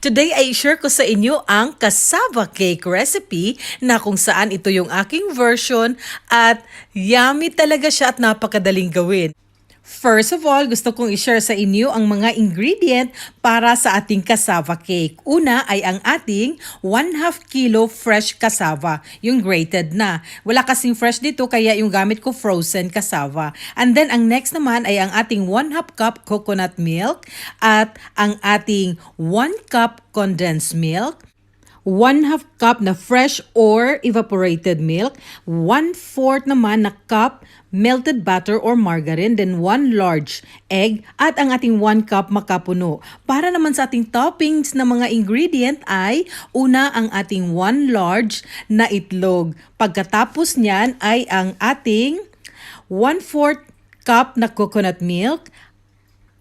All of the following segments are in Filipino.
Today ay share ko sa inyo ang cassava cake recipe na kung saan ito yung aking version at yummy talaga siya at napakadaling gawin. First of all, gusto kong i-share sa inyo ang mga ingredient para sa ating cassava cake. Una ay ang ating 1 half kilo fresh cassava, yung grated na. Wala kasing fresh dito kaya yung gamit ko frozen cassava. And then ang next naman ay ang ating 1 half cup coconut milk at ang ating 1 cup condensed milk 1 half cup na fresh or evaporated milk, 1 fourth naman na cup melted butter or margarine, then 1 large egg, at ang ating 1 cup makapuno. Para naman sa ating toppings na mga ingredient ay una ang ating 1 large na itlog. Pagkatapos niyan ay ang ating 1 fourth cup na coconut milk,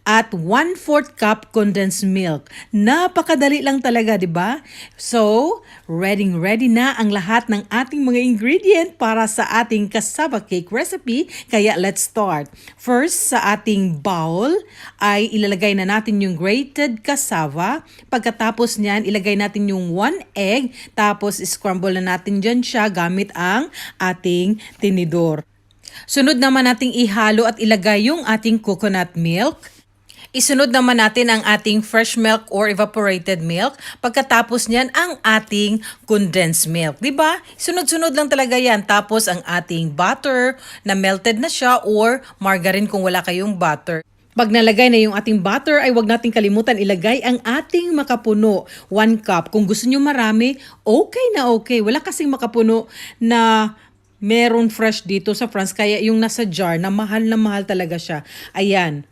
at 1/4 cup condensed milk. Napakadali lang talaga, 'di ba? So, ready ready na ang lahat ng ating mga ingredient para sa ating cassava cake recipe. Kaya let's start. First, sa ating bowl ay ilalagay na natin yung grated cassava. Pagkatapos niyan, ilagay natin yung 1 egg, tapos scramble na natin diyan siya gamit ang ating tinidor. Sunod naman nating ihalo at ilagay yung ating coconut milk. Isunod naman natin ang ating fresh milk or evaporated milk. Pagkatapos niyan, ang ating condensed milk. 'Di ba? Sunod-sunod lang talaga yan. Tapos ang ating butter na melted na siya or margarine kung wala kayong butter. Pag nalagay na yung ating butter, ay wag nating kalimutan ilagay ang ating makapuno. 1 cup. Kung gusto nyo marami, okay na okay. Wala kasing makapuno na meron fresh dito sa France. Kaya yung nasa jar na mahal na mahal talaga siya. Ayan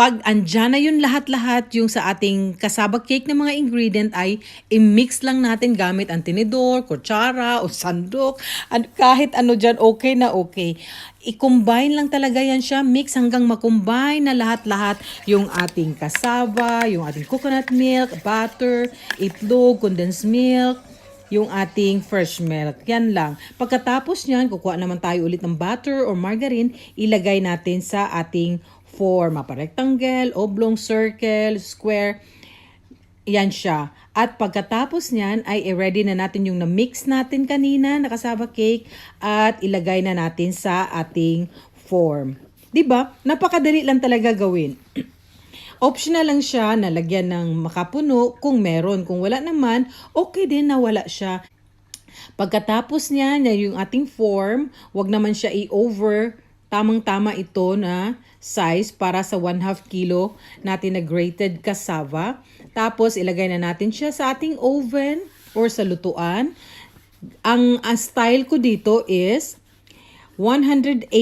pag andyan na yun lahat-lahat, yung sa ating kasaba cake na mga ingredient ay i-mix lang natin gamit ang tinidor, kutsara, o sandok, at kahit ano dyan, okay na okay. I-combine lang talaga yan siya, mix hanggang makombine na lahat-lahat yung ating kasaba, yung ating coconut milk, butter, itlog, condensed milk, yung ating fresh milk. Yan lang. Pagkatapos niyan, kukuha naman tayo ulit ng butter or margarine, ilagay natin sa ating form, mapa-rectangle, oblong, circle, square. Yan siya. At pagkatapos niyan ay i-ready na natin yung na-mix natin kanina na kasaba cake at ilagay na natin sa ating form. 'Di ba? Napakadali lang talaga gawin. Optional lang siya na lagyan ng makapuno kung meron. Kung wala naman, okay din na wala siya. Pagkatapos niya, yung ating form, wag naman siya i-over tamang-tama ito na size para sa 1 half kilo natin na grated cassava. Tapos ilagay na natin siya sa ating oven or sa lutuan. Ang, ang style ko dito is 180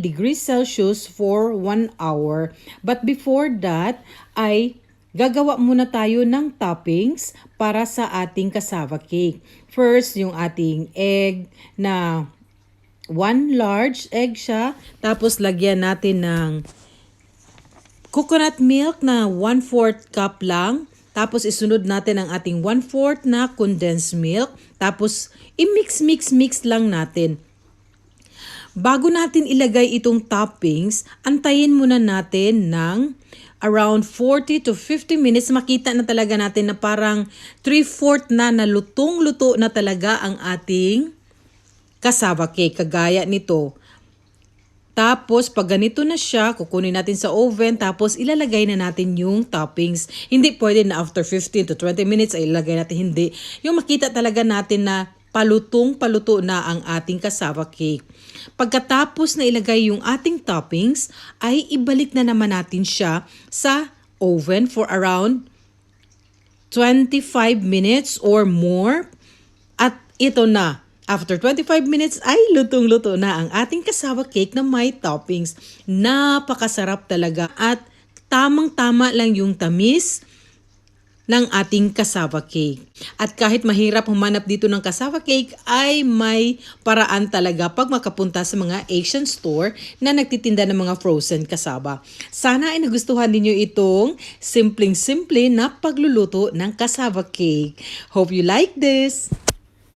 degrees Celsius for 1 hour. But before that ay gagawa muna tayo ng toppings para sa ating cassava cake. First, yung ating egg na one large egg siya. Tapos lagyan natin ng coconut milk na 1/4 cup lang. Tapos isunod natin ang ating 1/4 na condensed milk. Tapos i-mix mix mix lang natin. Bago natin ilagay itong toppings, antayin muna natin ng around 40 to 50 minutes. Makita na talaga natin na parang 3/4 na na lutong-luto na talaga ang ating cassava cake, kagaya nito. Tapos, pag ganito na siya, kukunin natin sa oven, tapos ilalagay na natin yung toppings. Hindi pwede na after 15 to 20 minutes ay ilalagay natin, hindi. Yung makita talaga natin na palutong paluto na ang ating cassava cake. Pagkatapos na ilagay yung ating toppings, ay ibalik na naman natin siya sa oven for around 25 minutes or more. At ito na, After 25 minutes ay lutong-luto na ang ating kasawa cake na may toppings. Napakasarap talaga at tamang-tama lang yung tamis ng ating cassava cake. At kahit mahirap humanap dito ng cassava cake, ay may paraan talaga pag makapunta sa mga Asian store na nagtitinda ng mga frozen cassava. Sana ay nagustuhan ninyo itong simpleng-simple na pagluluto ng cassava cake. Hope you like this!